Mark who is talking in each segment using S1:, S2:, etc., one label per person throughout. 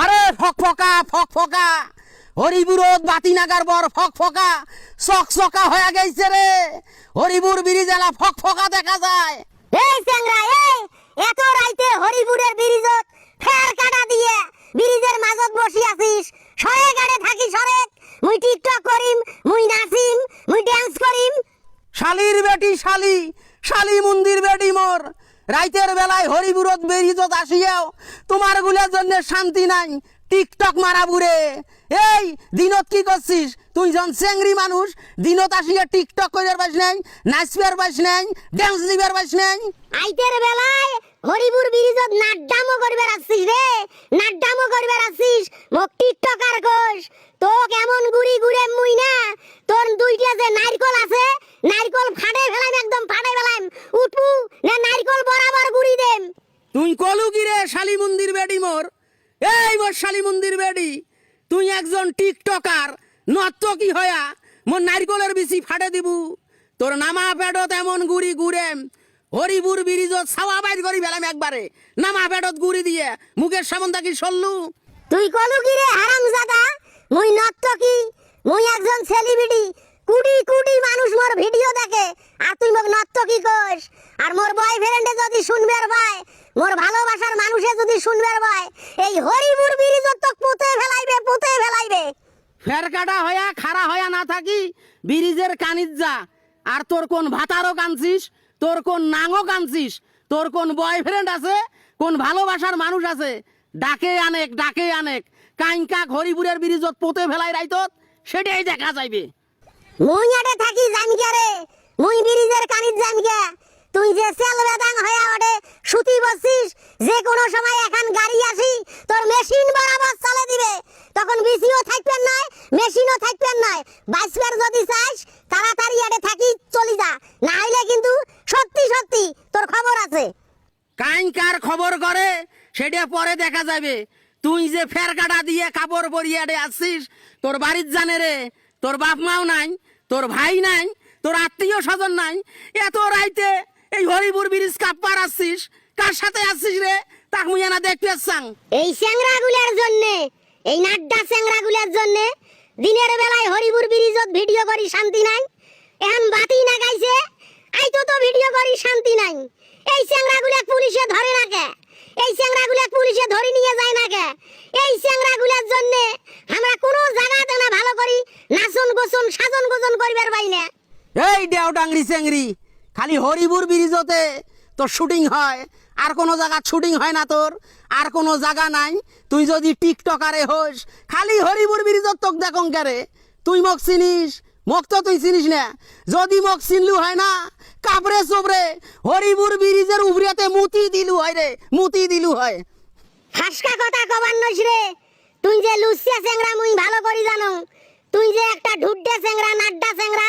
S1: আরে ফক ফকা ফক ফকা। হরিবুরত বাতি নাগার বর ফক ফকা। চক চকা হয়ে গেছে রে। হরিবুর ব্রিজ এলা ফক ফকা দেখা যায়।
S2: এই চেংরা এই! এত রাইতে হরিপুরের ব্রিজত ফের কাটা দিয়ে ব্রিজের মাজত বসি আছিস। সরে গাড়ে থাকি সরে মুই টিকটক করিম মুই নাচিম মুই ড্যান্স করিম।
S1: শালির বেটি শালি শালি মন্দির বেটি মোর। রাইতের বেলায় হরিবুরত বেরিজত আসিয়াও, তোমার গুলের জন্য শান্তি নাই, টিকটক মারা বুড়ে। এই, দিনত কি করছিস? তুই জন চেংরি মানুষ, দিনত আসিয়া টিকটক করিবার পাইস নাই, নাচবার পাইস নাই ড্যান্স দিবার পাইস নাই।
S2: আইতের বেলায় হরিপুর ব্রিজত নাড্ডামো করবে আসছিস রে নাড্ডামো করবে আসছিস মোক টিকটকার কোষ তো কেমন গুড়ি গুড়ে মুই না? তোর দুইটা যে নারকল আছে নারকল ফাটে ফেলাম একদম ফাটে ফেলাম। উঠবু না নারকল বরাবর গুড়ি দেম।
S1: তুই কলু কি রে শালি মন্দির বেডি মোর? এই মোর শালি মন্দির বেডি। তুই একজন টিকটকার নত্য কি হয়া মোর নারকলের বিচি ফাটে দিবু। তোর নামা পেটত এমন গুড়ি গুড়েম। হরিপুর ব্রিজত ছাওয়া বাইর করি ফেলাম একবারে। নামা পেটত গুড়ি দিয়ে। মুখের সামন কি সল্লু।
S2: তুই কলু কি রে হারামজাদা? মুই নত্য কি? মুই একজন সেলিব্রিটি কুড়ি কুড়ি মানুষ মোর ভিডিও দেখে। আর তুই মোক নত্য কি কইস আর মোর বয়ফ্রেন্ডে যদি শুনবার ভাই মোর ভালোবাসার মানুষে যদি শুনবার ভাই এই হরিপুর ব্রিজ তো পুঁতে ফেলাইবে পুঁতে ফেলাইবে।
S1: ফের কাটা হয়া খাড়া হয়া না থাকি ব্রিজের কানিত যা আর তোর কোন ভাতারও কানছিস? তোর কোন নাঙও কানছিস? তোর কোন বয়ফ্রেন্ড আছে? কোন ভালোবাসার মানুষ আছে? ডাকে আনেক ডাকে আনেক। কাইনকাক হরিপুরের ব্রিজত পোতে ফেলাই রাইতত সেটাই দেখা যাইবে।
S2: মুই আটে থাকি জামকে রে মুই ব্রিজের কানিত জামকে তুই যে সেল বেদাং হয়ে ওঠে সুতি বসছিস যে কোনো সময় এখন গাড়ি আসি তোর মেশিন বরাবর চলে দিবে। তখন বিসিও থাকবেন নয় মেশিনও থাকবেন নয় বাইসবার যদি চাস তাড়াতাড়ি আটে থাকি চলি যা। না হইলে কিন্তু সত্যি সত্যি তোর খবর আছে।
S1: কাইনকার খবর করে সেটা পরে দেখা যাবে তুই যে ফের কাটা দিয়ে কাপড় পরিয়ে আসছিস, তোর বাড়ির জানে রে, তোর বাপ মাও নাই, তোর ভাই নাই, তোর আত্মীয় স্বজন নাই, এত রাইতে এই হরিপুর ব্রিজ কাপ্পার আসছিস, কার সাথে আসছিস রে? তাক মুই না দেখতে আসছাং।
S2: এই স্যাংরাগুলোর জন্য, এই নাড্ডা স্যাংরাগুলোর জন্য দিনের বেলায় হরিপুর ব্রিজত ভিডিও করি শান্তি নাই এখন বাতি না গাইছে, আইতো তো ভিডিও করি শান্তি নাই। এই স্যাংরাগুলো পুলিশে ধরে না এই স্যাংরাগুলো পুলিশে ধরে নিয়ে যায় না কে? এই স্যাংরাগুলোর জন্য আমরা কোনো জায়গাতে না ভালো করি, নাচন গোসন সাজন গোজন করিবার পাই
S1: এই দেও ডাংরি চেংরি খালি হরিপুর ব্রিজতে তোর শুটিং হয়, আর কোনো জায়গা শুটিং হয় না তোর, আর কোনো জায়গা নাই। তুই যদি টিকটকারে হোস, খালি হরিপুর ব্রিজত তোক দেখং কারে তুই মোক চিনিস, মোক তো তুই চিনিস না। যদি মোক চিনলু হয় না কাপড়ে চোপড়ে হরিপুর ব্রিজের উপরেতে মুতি দিলু হয় রে মুতি দিলু হয়।
S2: হাসকা কথা কবার নইস রে। তুই যে লুচিয়া চেংরা মুই ভালো করি জানো। তুই যে একটা ঢুড্ডে চেংরা নাড্ডা চেংরা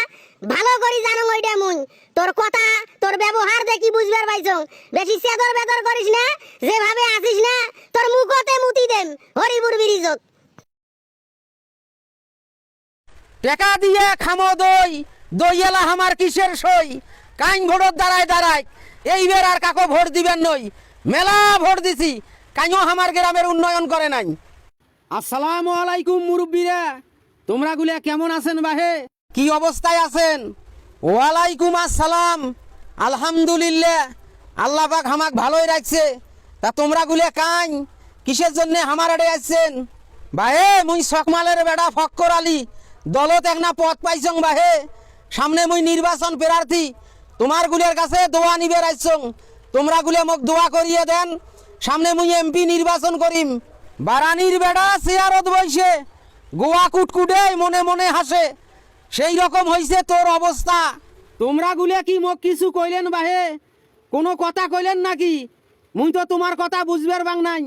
S2: ভালো করি জানো ওইটা মুই। তোর কথা তোর ব্যবহার দেখি বুঝবার পাইছ। বেশি সেদর বেদর করিস না যেভাবে আসিস না তোর মুখতে মুতি দেম হরিপুর ব্রিজত।
S1: টেকা দিয়ে খামো দই দই এলা আমার কিসের সই? কাইন ভোটর দাঁড়ায় দাঁড়ায় এইবার আর কাকো ভোট দিবেন নই। মেলা ভোট দিছি। কাইও আমার গ্রামের উন্নয়ন করে নাই। আসসালামু আলাইকুম মুরব্বীরা। তোমরা গুলা কেমন আছেন বাহে? কি অবস্থায় আছেন? ওয়ালাইকুম আসসালাম। আলহামদুলিল্লাহ। আল্লাহ পাক হামাক ভালোই রাখছে। তা তোমরা গুলে কাইন? কিসের জন্য আমার আড়ে আসছেন বাহে মুই সকমালের বেড়া ফক্কর আলী। দলত এক না পথ পাইছং বাহে। সামনে মুই নির্বাচন প্রার্থী। তোমার গুলের কাছে দোয়া নিবে রাখছং তোমরা গুলে মোক দোয়া করিয়ে দেন। সামনে মুই এমপি নির্বাচন করিম। বারানির বেড়া চেয়ারত বইছে। গোয়া কুটকুটে মনে মনে হাসে। সেই রকম হইছে তোর অবস্থা। তোমরা গুলে কি মোক কিছু কইলেন বাহে? কোনো কথা কইলেন নাকি? মুই তো তোমার কথা বুঝবার বাং নাই।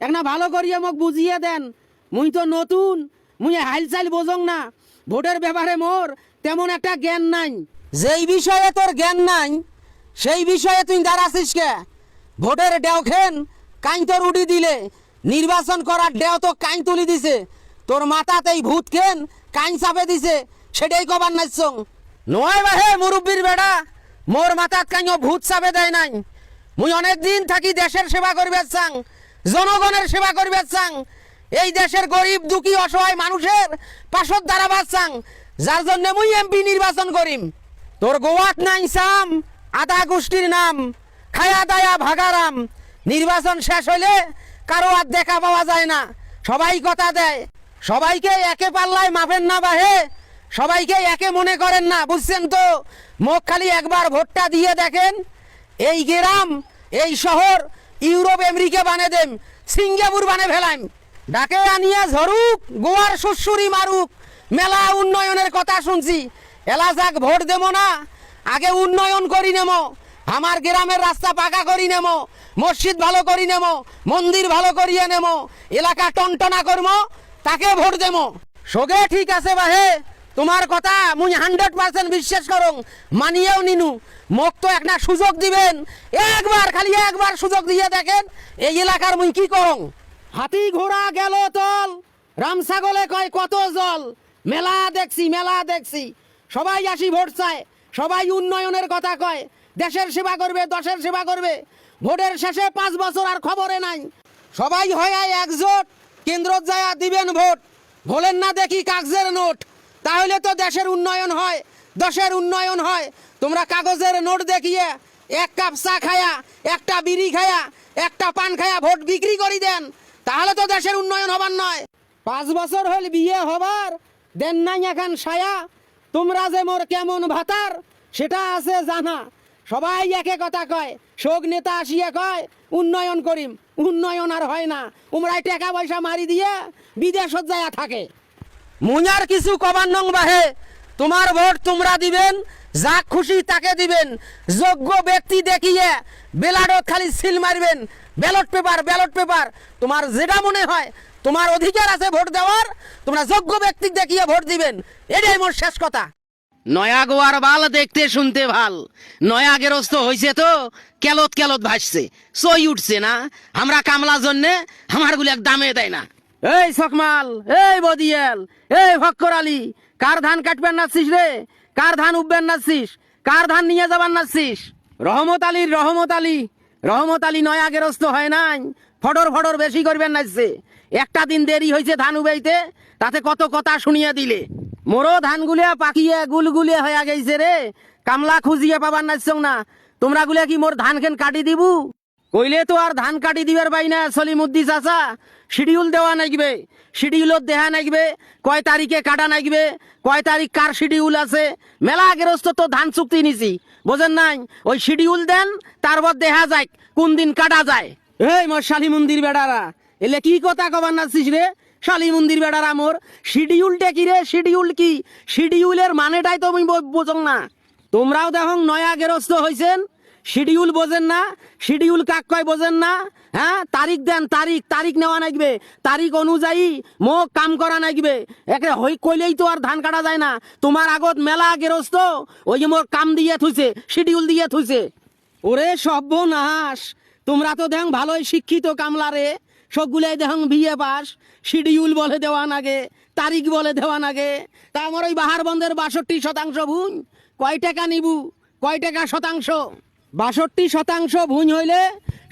S1: একটা ভালো করিয়ে মোক বুঝিয়ে দেন। মুই তো নতুন। মুই হাইল চাইল বোঝং না। ভোটের ব্যাপারে মোর তেমন একটা জ্ঞান নাই। যেই বিষয়ে তোর জ্ঞান নাই, সেই বিষয়ে তুই দাঁড়াছিস কে? ভোটের ডেও খেন, কাইন তোর উঠি দিলে, নির্বাচন করার ডেও তো কাইন তুলি দিছে। তোর মাথাতেই ভূত খেন, কাইন চাপে দিছে, সেটাই কবার নাচছং। নয় বাহে মুরব্বীর বেড়া মোর মাথাত কাইও ভূত চাপে দেয় নাই। মুই অনেক দিন থাকি দেশের সেবা করবে চাং, জনগণের সেবা করবে চাং। এই দেশের গরিব, দুঃখী, অসহায় মানুষের পাশত দাঁড়াবার চাং, যার জন্য মুই এমপি নির্বাচন করিম। তোর গোয়াত নাই সাম আদা গোষ্ঠীর নাম, খায়া দায়া ভাগারাম। নির্বাচন শেষ হলে কারও আর দেখা পাওয়া যায় না। সবাই কথা দেয়, সবাইকে একে পাল্লায় মাফেন না বাহে, সবাইকে একে মনে করেন না, বুঝছেন তো? মুখ খালি একবার ভোটটা দিয়ে দেখেন, এই গ্রাম, এই শহর, ইউরোপ, আমেরিকা বানে দেম, সিঙ্গাপুর বানে ফেলাম ডাকে আনিয়া ঝরুক, গোয়ার শ্বশুরি মারুক, মেলা উন্নয়নের কথা শুনছি। এলাজাক ভোট দেবো না। আগে উন্নয়ন করি নেমো আমার গ্রামের রাস্তা পাকা করি নেমো মসজিদ ভালো করি নেমো মন্দির ভালো করিয়ে নেমো এলাকা টনটনা করমো তাকে ভোট দেমো সোগে ঠিক আছে বাহে। তোমার কথা মুই হান্ড্রেড পার্সেন্ট বিশ্বাস করং মানিয়েও নিনু। মোক তো একটা সুযোগ দিবেন। একবার, খালি একবার সুযোগ দিয়ে দেখেন এই এলাকার মুই কি করং হাতি ঘোড়া গেল তল। রামসাগলে কয় কত জল। মেলা দেখছি মেলা দেখছি। সবাই আসি ভোট চায়, সবাই উন্নয়নের কথা কয়, দেশের সেবা করবে, দশের সেবা করবে। ভোটের শেষে পাঁচ বছর আর খবরে নাই। সবাই হয় একজোট, কেন্দ্র যায় দিবেন ভোট। ভোলেন না দেখি কাগজের নোট। তাহলে তো দেশের উন্নয়ন হয়, দশের উন্নয়ন হয়। তোমরা কাগজের নোট দেখিয়ে এক কাপ চা খায়া, একটা বিড়ি খায়া, একটা পান খায়া ভোট বিক্রি করি দেন। তাহলে তো দেশের উন্নয়ন হবার নয়। পাঁচ বছর হল বিয়ে হবার, দেন নাই এখন সায়া। তোমরা যে মোর কেমন ভাতার, সেটা আছে জানা। সবাই একে কথা কয়, শোক নেতা আসিয়া কয়, উন্নয়ন করিম, উন্নয়ন আর হয় না। উমরাই টাকা পয়সা মারি দিয়ে বিদেশত যায়া থাকে। মুኛর কিছু কবার নং বাহে, তোমার ভোট তোমরা দিবেন, যা খুশি তাকে দিবেন। যোগ্য ব্যক্তি দেখিয়ে বেলাডত খালি সিল মারবেন, ব্যালট পেপার ব্যালট পেপার। তোমার যেটা মনে হয় তোমার অধিকার আছে ভোট দেওয়ার তোমরা যোগ্য ব্যক্তি দেখিয়ে ভোট দিবেন। এটাই মোর শেষ কথা। নয়া গোয়ার বাল দেখতে শুনতে ভালো। নয়া গেরস্ত হইছে তো কেলত কেলত ভাসছে। সই উঠছে না। আমরা কামলা জন্যে আমারগুলো এক দামে দেয় না। এই সকমাল এই বদিয়াল এই ভক্কর আলী কার ধান কাটবেন নাচ্ছিস রে? কার ধান উঠবেন নাচ্ছিস কার ধান নিয়ে যাবার নাচ্ছিস রহমত আলীর রহমত আলী রহমত আলী নয়া গেরস্ত হয় নাই। ফটর ফটর বেশি করবেন নাচছে একটা দিন দেরি হয়েছে ধান উবাইতে, তাতে কত কথা শুনিয়ে দিলে। মোরও ধানগুলিয়া পাকিয়ে গুলগুলিয়া হয়ে গেছে রে। কামলা খুঁজিয়ে পাবার নাচছ না। তোমরা গুলিয়া কি মোর ধান খেন কাটি দিবু? কইলে তো আর ধান কাটি দিবার পাই না, সলিমুদ্দি চাচা। শিডিউল দেওয়া নাগবে। শিডিউলত দেহা নাগবে। কয় তারিখে কাটা নাগবে। কয় তারিখ কার শিডিউল আছে? মেলা গেরস্ত তো ধান চুক্তি নিছি। বোঝেন নাই? ওই শিডিউল দেন, তারপর দেখা যায় কোন দিন কাটা যায়। এই মোর শালি মন্দির বেড়ারা এলে কি কথা কবার নাচিস রে? শালি মন্দির বেড়ারা মোর শিডিউলটা কি রে? শিডিউল কি? শিডিউলের মানেটাই তো আমি বোঝং না। তোমরাও দেখো নয়া গেরস্ত হয়েছেন শিডিউল বোঝেন না। শিডিউল কাক কয় বোঝেন না? হ্যাঁ? তারিখ দেন, তারিখ। তারিখ নেওয়া নাগবে তারিখ অনুযায়ী মোক কাম করা নাগবে একে হই কইলেই তো আর ধান কাটা যায় না। তোমার আগত মেলা গেরস্ত, ওই যে মোর কাম দিয়ে থুইছে, শিডিউল দিয়ে থুইছে। ওরে সর্বনাশ! তোমরা তো দেখ ভালোই শিক্ষিত কামলারে সবগুলাই দেখ বিয়ে পাস শিডিউল বলে দেওয়া নাগে, তারিখ বলে দেওয়া নাগে। তা আমার ওই বাহার বন্ধের বাষট্টি শতাংশ ভুঁই। কয় টাকা নিবু? কয় টাকা শতাংশ? বাষট্টি শতাংশ ভুঁই হইলে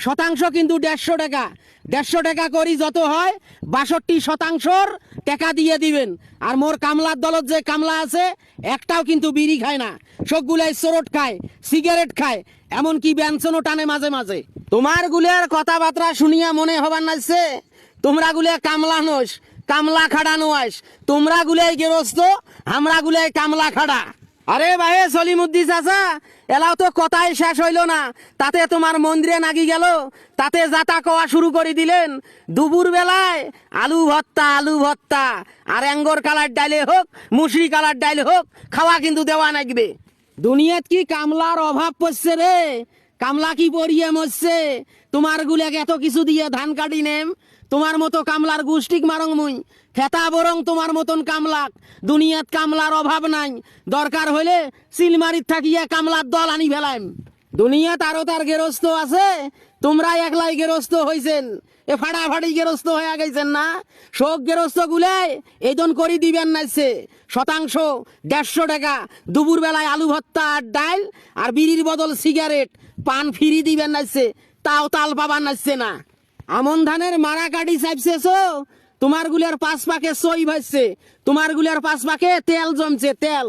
S1: শতাংশ কিন্তু দেড়শো টাকা। দেড়শো টাকা করি যত হয়, বাষট্টি শতাংশর টাকা দিয়ে দিবেন। আর মোর কামলার দলত যে কামলা আছে, একটাও কিন্তু বিড়ি খায় না। সবগুলাই চোরট খায়, সিগারেট খায়, এমনকি ব্যঞ্জনও টানে মাঝে মাঝে। তোমার গুলের কথাবার্তা শুনিয়া মনে হবার নাচছে তোমরা গুলে কামলা নোস, কামলা খাড়া নোয়াস তোমরা গুলাই গেরস্ত, আমরা গুলাই কামলা খাড়া। আরে ভাই সলিমুদ্দি চাচা, এলাও তো কথাই শেষ হইল না। তাতে তোমার মন্দিরে নাগি গেল। তাতে যাতা কওয়া শুরু করে দিলেন। দুপুর বেলায় আলু ভত্তা আলু ভত্তা আর অ্যাঙ্গর কালার ডাইলে হোক, মুসরি কালার ডাইলে হোক, খাওয়া কিন্তু দেওয়া নাগবে। দুনিয়াত কি কামলার অভাব পড়ছে রে? কামলা কি পড়িয়ে মরছে? তোমার গুলাক এত কিছু দিয়ে ধান কাটি নেম? তোমার মতো কামলার গুষ্টিক মারং মুই। খেতা বরং তোমার মতন কামলাক। দুনিয়াত কামলার অভাব নাই। দরকার হইলে সিলমারিত থাকিয়া কামলার দল আনি ফেলাইম। দুনিয়াত আরও তার গেরস্ত আছে। তোমরা একলাই গেরস্ত হইছেন। এ ফাড়াফাড়ি গেরস্ত হয়ে গেছেন না? শোক গেরস্ত গুলে এইদন করি দিবেন নাইছে শতাংশ, দেড়শো টাকা দুপুর বেলায় আলু ভর্তা আর ডাল আর বিড়ির বদল সিগারেট। পান ফিরি দিবেন নাইছে তাও তাল পাবার নাচছে না। আমন ধানের মারা কাটি চাইছে তোমার গুলিয়ার পাঁচ পাকে সই ভাসছে। তোমার গুলিয়ার পাঁচ পাকে তেল জমছে, তেল।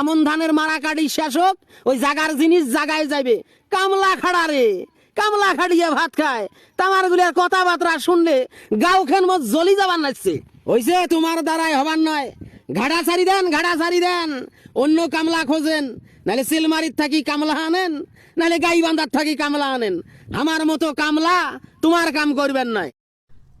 S1: আমন ধানের মারা কাটি শেষ হোক, ওই জাগার জিনিস জাগায় যাবে কামলা খাড়া রে। কামলা খাড়িয়ে ভাত খায়। তামার গুলিয়ার কথাবার্তা শুনলে গাও খেন মত জ্বলি যাবার নাচছে। ওইসে তোমার দ্বারাই হবার নয়। ঘাড়া সারি দেন, ঘাড়া সারি দেন। অন্য কামলা খোঁজেন। নাহলে সিলমারির থাকি কামলা আনেন নাহলে গাই বান্ধার থাকি কামলা আনেন। আমার মতো কামলা তোমার কাম করবেন নয়।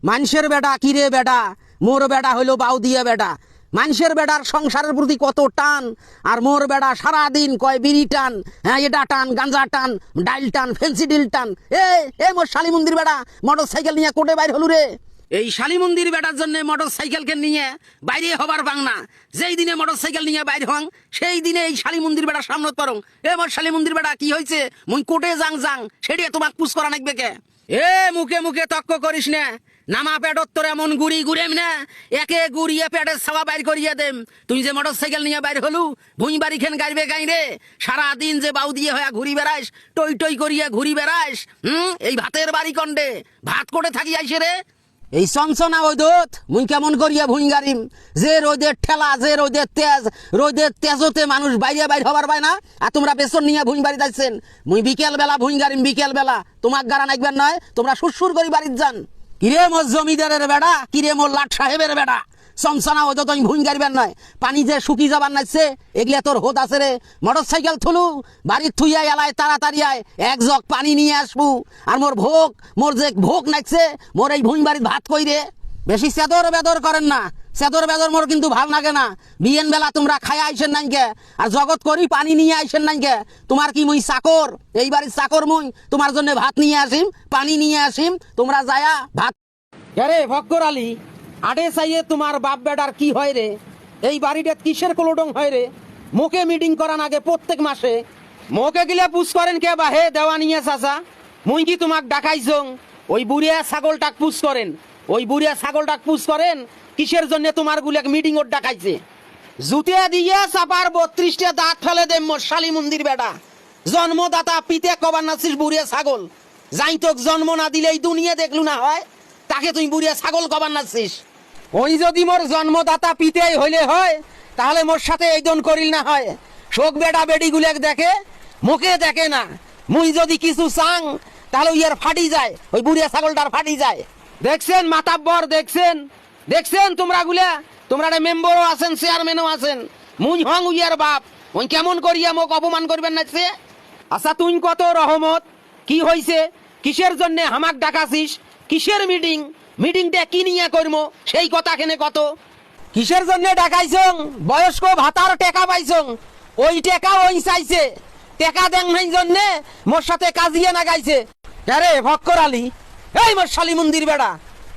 S1: মানুষের বেটা, কিরে বেটা? মোর বেটা হইল বাউ দিয়ে বেটা। মানুষের বেটার সংসারের প্রতি কত টান, আর মোর বেটা সারাদিন কয় বিড়ি টান হ্যাঁ এটা টান গাঞ্জা টান, ডাইল টান, ফেন্সি ডিল টান। এ এ মোর শালি মন্দির বেড়া মোটর সাইকেল নিয়ে কোটে বাইর হলু রে। এই শালি মন্দির বেটার জন্য মোটর সাইকেলকে নিয়ে বাইরে হবার বাংনা। যেই দিনে মোটর সাইকেল নিয়ে বাইরে হং, সেই দিনে এই শালি মন্দির বেটা সামনত পারং এ মোর শালি মন্দির বেটা কি হয়েছে মুই কোটে যাং যাং সেটি তোমাক পুষ করা নাকবে কে? এ, মুখে মুখে তক্ক করিস না। নামা পেটত তোর এমন গুড়ি গুড়েম না? একে গুড়িয়ে পেটের সাবা বাইর করিয়ে দেম। তুই যে মোটর সাইকেল নিয়ে বাইর হলু, ভুঁই বাড়ি খেন গাইবে গাই রে। সারাদিন যে বাউ দিয়ে হয়ে ঘুরি বেড়াইস, টই টই করিয়া ঘুরি বেড়াইস, হুম? এই ভাতের বাড়ি কন্ডে। ভাত করে থাকি আইসে রে। এই চঞ্চনা ওই দোত মুই কেমন করিয়া ভুঁই গাড়িম? যে রোদের ঠেলা, যে রোদের তেজ রোদের তেজতে মানুষ বাইরে বাইর হবার পায় না, আর তোমরা পেছন নিয়ে ভুঁই বাড়ি যাচ্ছেন মুই বিকেল বেলা ভুঁই গাড়িম বিকেল বেলা তোমাক গাড়া নাকবেন নয়, তোমরা সুরসুর করি বাড়ির যান। কিরে মোর জমিদারের বেড়া? কিরে মোর লাট সাহেবের বেড়া? চমচনা ও যত ভুঁই গাড়িবার নয়, পানি যে শুকি যাবার নাইছে এগুলা তোর হোদ আছে রে। মোটর সাইকেল থুলু, বাড়ির থুইয়া এলায়, তাড়াতাড়ি আয়, এক জগ পানি নিয়ে আসবু। আর মোর ভোগ মোর যে ভোগ নাইছে মোর এই ভুঁই বাড়ির ভাত কই রে? বেশি চাদর বেদর করেন না। চেদর বেদর মোর কিন্তু ভালো লাগে না। বিয়েন বেলা তোমরা খায় আইসেন নাইকে আর জগৎ করি পানি নিয়ে আইসেন নাইকে তোমার কি মুই চাকর? এই বাড়ির চাকর মুই। তোমার জন্য ভাত নিয়ে আসিম, পানি নিয়ে আসিম। তোমরা যায়া ভাত আরে ভক্কর আলী, আটে চাইয়ে তোমার বাপ বেটার কি হয় রে? এই বাড়িটা কিসের কোলোডং হয় রে? মুখে মিটিং করান আগে প্রত্যেক মাসে। মুখে গিলে পুষ করেন কে বা হে দেওয়া নিয়ে চাচা? মুই কি তোমাক ডাকাইছং? ওই বুড়িয়া ছাগলটাক পুষ করেন। ওই বুড়িয়া ছাগলটাক পুষ করেন? কিসের জন্য তোমার গুলাক মিটিং ওর ডাকাইছে? জুতিয়া দিয়ে চাপার বত্রিশটা দাঁত ফেলে দে মোর মন্দির বেটা। জন্মদাতা পিতে কবার নাছিস বুড়িয়া ছাগল। যাই তোক জন্ম না দিলে এই দুনিয়া দেখলু না হয়, তাকে তুই বুড়িয়া ছাগল কবার নাছিস ওই যদি মোর জন্মদাতা পিতেই হইলে হয়, তাহলে মোর সাথে এই দন করিল না হয়। শোক বেটা বেডি গুলেক দেখে, মুখে দেখে না। মুই যদি কিছু চাং, তাহলে ইয়ার ফাটি যায়, ওই বুড়িয়া ছাগলটার ফাটি যায়। দেখছেন মাতাব্বর, দেখছেন? দেখছেন তোমরা গুলা? তোমরা মেম্বারও আছেন চেয়ারম্যানও আছেন। মুই হং উইয়ার বাপ। ওই কেমন করিয়া মোক অপমান করবেন নাচছে আচ্ছা তুই কত রহমত? কি হইছে? কিসের জন্য হামাক ডাকাছিস? কিসের মিটিং মিটিংটা কি নিয়ে করব সেই কথা কেনে কত? কিসের জন্য ডাকাইছং? বয়স্ক ভাতার টেকা পাইছং? ওই টেকা ওই চাইছে। টেকা দেন নাই জন্যে মোর সাথে কাজিয়ে না গাইছে আরে ভক্কর আলী। এই মোর শালি মন্দির বেড়া।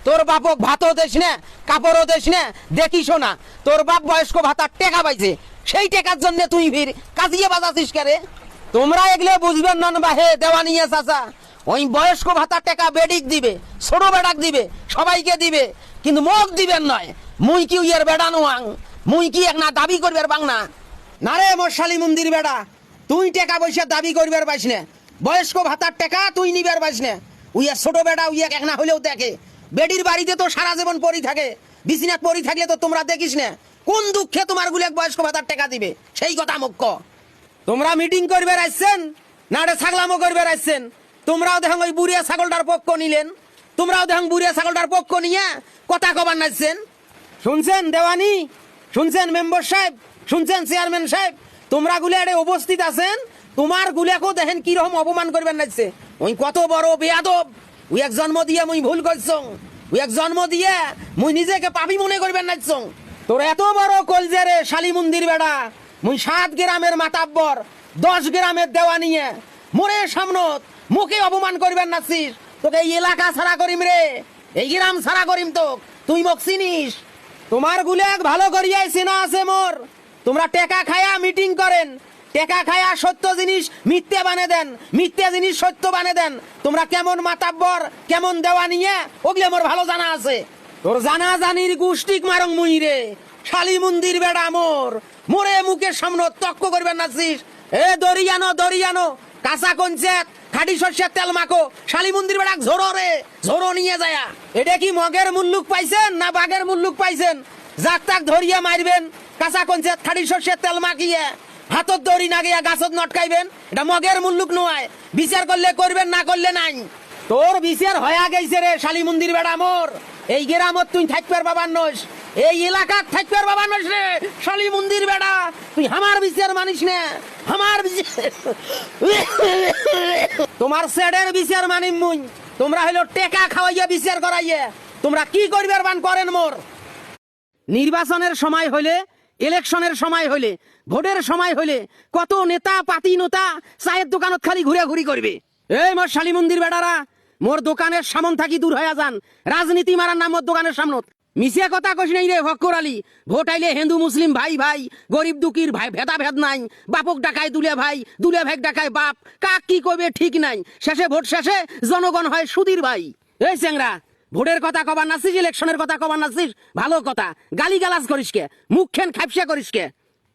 S1: তোর বাপক ভাতও দেশ না, কাপড়ও দেশ না, দেখিস না। তোর বাপ বয়স্ক ভাতার টেকা পাইছে, সেই টেকার জন্য তুই ফির কাজিয়ে বাজাছিস কেরে তোমরা এগুলো বুঝবেন না বা হে দেওয়া নিয়ে চাচা, ওই বয়স্ক ভাতার টাকা বেডিক দিবে, ছোট বেড়াক দিবে, সবাইকে দিবে, কিন্তু মোক দিবেন নয়। মুই কি উইয়ের বেড়া নোয়াং? মুই কি এক না দাবি করবার বাং না? না রে মোর শালি মন্দির বেড়া, তুই টাকা পয়সা দাবি করবার পাইস না। বয়স্ক ভাতার টাকা তুই নিবার পাইস না। উইয়া ছোট বেড়া উইয়া এক না হলেও দেখে। বেডির বাড়িতে তো সারা জীবন পরি থাকে, বিছনাত পরি থাকলে তো তোমরা দেখিস না। কোন দুঃখে তোমারগুলো বয়স্ক ভাতার টাকা দিবে? সেই কথা মুখ্য তোমরা মিটিং করবে আসছেন না রে ছাগলামো করবে আসছেন তোমরাও দেখো ওই বুড়িয়া ছাগলটার পক্ষ নিলেন। তোমরাও দেখো বুড়িয়া ছাগলটার পক্ষ নিয়ে কথা কবার নাচছেন শুনছেন দেওয়ানি? শুনছেন মেম্বার সাহেব? শুনছেন চেয়ারম্যান সাহেব? তোমরা গুলে আরে উপস্থিত আছেন? তোমার গুলাকেও দেখেন কীরকম অপমান করবেন নাচছে ওই কত বড় বেয়াদব! ওই এক জন্ম দিয়ে মুই ভুল করছং। ওই এক জন্ম দিয়ে মুই নিজেকে পাপি মনে করবেন নাচছং তোর এত বড় কলজে রে শালি মন্দির বেড়া। মুই সাত গ্রামের মাতাব্বর, দশ গ্রামের দেওয়া নিয়ে মোরে সামনত মুখে অপমান করবেন নাচিস তোকে এই এলাকা ছাড়া করিম রে, এই গ্রাম ছাড়া করিম তো তুই মোক চিনিস। তোমার গুলেক ভালো করিয়াই চেনা আছে মোর। তোমরা টেকা খায়া মিটিং করেন। টেকা খায়া সত্য জিনিস মিথ্যে বানে দেন, মিথ্যে জিনিস সত্য বানে দেন। তোমরা কেমন মাতাব্বর, কেমন দেওয়া নিয়ে, ওগুলো মোর ভালো জানা আছে। তোর জানা জানির গুষ্টিক মারং মুই রে, শালি মন্দির বেড়া মোর। মোরে মুখের সামনে তক্ক করবেন নাচিস এ দরিয়ানো দরিয়ানো, কাঁচা কঞ্চেত, খাটি শস্যের তেল মাখো, শালি মন্দির বেড়াক ঝোড়ো রে ঝোড়ো নিয়ে যায়া। এটা কি মগের মুল্লুক পাইছেন না বাঘের মুল্লুক পাইছেন? যাক তাক ধরিয়া মারবেন, কাঁচা কঞ্চেত, খাটি শস্যের তেল মাখিয়ে। হাতত দড়ি না গিয়া গাছত নটকাইবেন? এটা মগের মুল্লুক নয় বিচার করলে করবেন, না করলে নাই। তোর বিচার হয়া গেছে রে, শালি মন্দির বেড়া মোর। এই গ্রামত তুই থাকবার বাবার নস। এই এলাকার থাকবার বাবার নস রে, শালি মন্দির বেড়া। তুই আমার বিচার মানিস না। আমার তোমার সেডের বিচার মানিম মুই। তোমরা হইল টেকা খাওয়াইয়া বিচার করাইয়া। তোমরা কি করবার বান করেন মোর? নির্বাচনের সময় হইলে ইলেকশনের সময় হইলে, ভোটের সময় হইলে কত নেতা, পাতি নেতা চায়ের দোকানত খালি ঘুরে ঘুরি করবে। এই মোর শালি মন্দির বেড়ারা, মোর দোকানের সামন থাকি দূর হয়ে যান, রাজনীতি মারার নাম মোর দোকানের সামনত। মিশিয়া কথা কইস নাই রে ভক্কর আলী, ভোট আইলে হিন্দু, মুসলিম ভাই ভাই, গরিব দুঃখীর ভাই ভেদা ভেদ নাই, বাপক ডাকায় দুলে ভাই দুলে ভাই ডাকায় বাপ, কাক কি কইবে ঠিক নাই, শেষে ভোট শেষে জনগণ হয় সুধীর ভাই। এই চেংরা ভোটের কথা কবার নাছিস ইলেকশনের কথা কবার নাছিস ভালো কথা। গালি গালাজ করিস কে? মুখ খেন খাপসা করিস কে?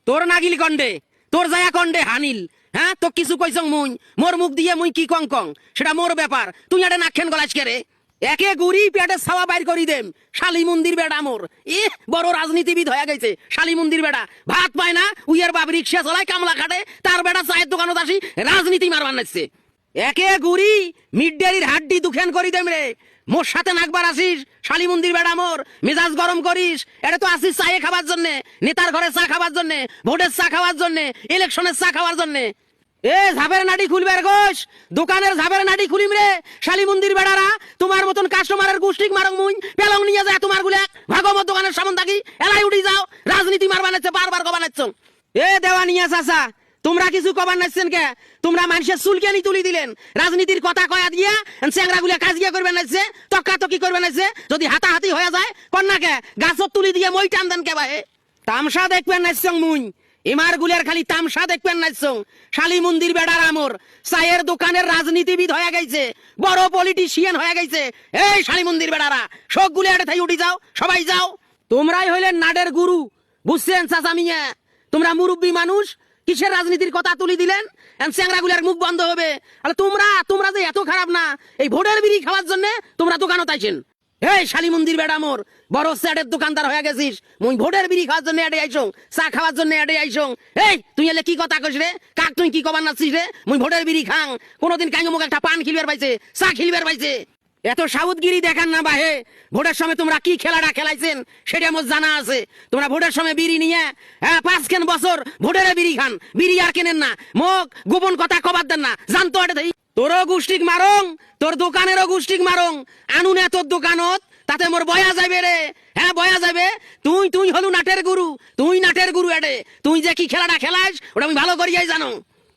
S1: তোর নাগিল কন্ডে তোর জায়া কন্ডে হানিল হ্যাঁ? তো কিছু কইছং মুই, মোর মুখ দিয়ে মুই কি কং কং? সেটা মোর ব্যাপার। তুই এটা নাক্ষেন গলাস কে রে? একে গুড়ি পেটে ছাওয়া বাইর করি দেম, শালি মন্দির বেড়া মোর। এ বড় রাজনীতিবিদ হয়ে গেছে, শালি মন্দির বেড়া। ভাত পায় না, উইয়ের বাপ রিক্সা চালায় কামলা খাটে, তার বেড়া চায়ের দোকানত আসি, রাজনীতি মারবার নাচছে। একে গুড়ি মিড ডেলির হাড্ডি দুখেন করি দেম রে। মোর সাথে নাকবার আসিস, শালি মন্দির বেড়া মোর, মেজাজ গরম করিস। এটা তো আসিস চায়ে খাবার জন্যে, নেতার ঘরে চা খাবার জন্যে, ভোটের চা খাওয়ার জন্যে, ইলেকশনের চা খাওয়ার জন্যে। এ ঝাবের নাডি খুলবার গোস দোকানের ঝাবের নাডি খুলিম রে। শালি মন্দির বেড়ারা, তোমার মতন কাস্টমারের গোষ্ঠীক মারং মুই পেলং নিয়ে যায় তোমারগুলা। ভাগবত দোকানের সামন থাকি, এলাই উঠি যাও, রাজনীতি মার বানাচ্ছে বারবার কবানাচ্ছ এ দেওয়া নিয়ে চাচা তোমরা কিছু কবার নাচছেন কে? তোমরা মানুষের চুলকেনি তুলি দিলেন। রাজনীতির কথা কয়া দিয়া চেংরা গুলা কাজিয়া করবে নাচছে তকি করবে নাচছে, যদি হাতাহাতি হয়ে যায় কন্যাকে গাছত তুলি দিয়ে মই টান দেন কে ভাই? তামসা দেখবেন নাচছং মুই। এমার গুলের খালি তামসা দেখবেন নাচছং। শালি মন্দির বেড়ার আমর। চায়ের দোকানের রাজনীতিবিদ হয়ে গেছে। বড় পলিটিশিয়ান হয়ে গেছে। এই শালি মন্দির বেড়ারা সব গুলে আড়ে থাই উঠি যাও, সবাই যাও। তোমরাই হইলেন নাডের গুরু। বুঝছেন চাচা মিয়া? তোমরা মুরব্বী মানুষ কিসের রাজনীতির কথা তুলি দিলেন? চ্যাংরা গুলার মুখ বন্ধ হবে। আরে তোমরা তোমরা যে এত খারাপ না, এই ভোটের বিড়ি খাওয়ার জন্য তোমরা দোকানত আইছেন এই শালি মন্দির বেড়া মোর, বড় স্যাটের দোকানদার হয়ে গেছিস। মুই ভোটের বিড়ি খাওয়ার জন্য এডে আইসং, চা খাওয়ার জন্য এডে আইসং। এই, তুই এলে কি কথা কইস রে? কাক তুই কি কবার নাচিস রে? মুই ভোটের বিড়ি খাং। কোনোদিন কাঙ্গে একটা পান খিলবার পাইছে, চা খিলবার পাইছে। এত সাউদগিরি দেখান না বাহে। ভোটের সময় তোমরা কি খেলাটা খেলাইছেন, সেটা আমার জানা আছে। তোমরা ভোটের সময় বিড়ি নিয়ে হ্যাঁ পাঁচ কেন বছর ভোটের বিড়ি খান। বিড়ি আর কেনেন না। মুখ গোপন কথা কবার দেন না। জানতো এটা দেই। তোরও গোষ্ঠীক মারং, তোর দোকানেরও গোষ্ঠীক মারং। আনুন এত দোকানত, তাতে মোর বয়া যাবে রে। হ্যাঁ বয়া যাবে তুই তুই হলু নাটের গুরু। তুই নাটের গুরু এডে। তুই যে কি খেলাটা খেলাইস, ওটা আমি ভালো করিয়াই জানো।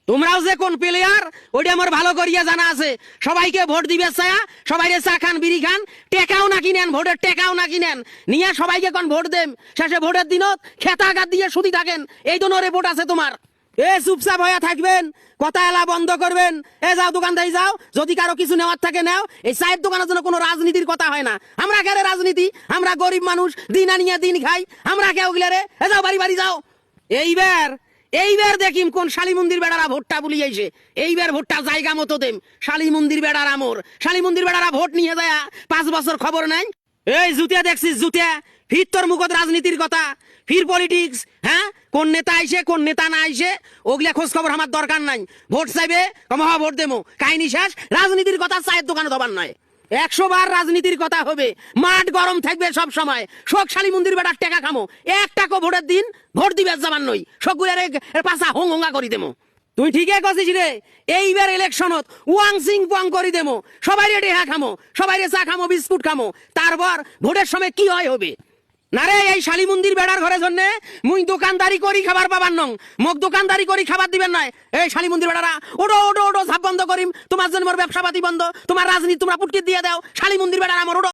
S1: তোমরাও যে কোন প্লেয়ার ওইটা আমার ভালো করিয়া জানা আছে। সবাইকে ভোট দিবে ছায়া, সবাই চা খান, বিড়ি খান, টেকাও না কিনেন ভোটের টেকাও না কিনেন নিয়ে সবাইকে কোন ভোট দেন শেষে ভোটের দিনত খেতা দিয়ে সুদি থাকেন। এই দোনরে ভোট আছে তোমার। এ চুপচাপ হয়ে থাকবেন, কথা এলা বন্ধ করবেন। এ যাও দোকানদারি যাও, যদি কারও কিছু নেওয়ার থাকে নাও। এই চায়ের দোকানের জন্য কোনো রাজনীতির কথা হয় না। আমরা কেন রাজনীতি? আমরা গরিব মানুষ, দিন আনিয়া দিন খাই। আমরা কেউ গিলে রে এ যাও বাড়ি বাড়ি যাও। এইবার এইবার দেখিম কোন শালী মন্দির বেড়ারা ভোটটা বলি আইছে। এইবার ভোটটা জায়গা মতো দেম। শালী মন্দির বেড়ার আমর শালী মন্দির বেড়ারা ভোট নিয়ে যায়, পাঁচ বছর খবর নাই। এই জুতিয়া দেখছিস, জুতিয়া? ফির তোর মুখত রাজনীতির কথা। ফির পলিটিক্স হ্যাঁ? কোন নেতা আইছে, কোন নেতা না আইছে, ওগুলা খোঁজ খবর আমার দরকার নাই। ভোট চাইবে কম ভোট দেবো কাহিনী শেষ। রাজনীতির কথা চায়ের দোকানে দবার নয় একশো বার রাজনীতির কথা হবে। মাঠ গরম থাকবে সব সময়। শোকশালী মন্দির বেড়ার টাকা খামো। এক টাকো ভোটের দিন ভোট দিবে জামান নই। শকুরের পাশা হং হঙ্গা করি দেমো। তুই ঠিকই কছিস রে। এইবার ইলেকশনত ওয়াং সিং পোয়াং করি দেমো। সবাই রে টেহা খামো। সবাই রে চা খামো, বিস্কুট খামো। তারপর ভোটের সময় কি হয় হবে? না রে, এই শালি মন্দির বেড়ার ঘরে জন্য মুই দোকানদারি করি খাবার পাবার নং। মোক দোকানদারি করি খাবার দিবেন নাই। এই শালি মন্দির বেড়ারা, ওডো ওডো ওডো, ঝাপ বন্ধ করিম। তোমার জন্য মোর ব্যবসা পাতি বন্ধ। তোমার রাজনীতি তোমরা পুটকে দিয়ে দাও। শালি মন্দির বেড়ার আমার ওডো।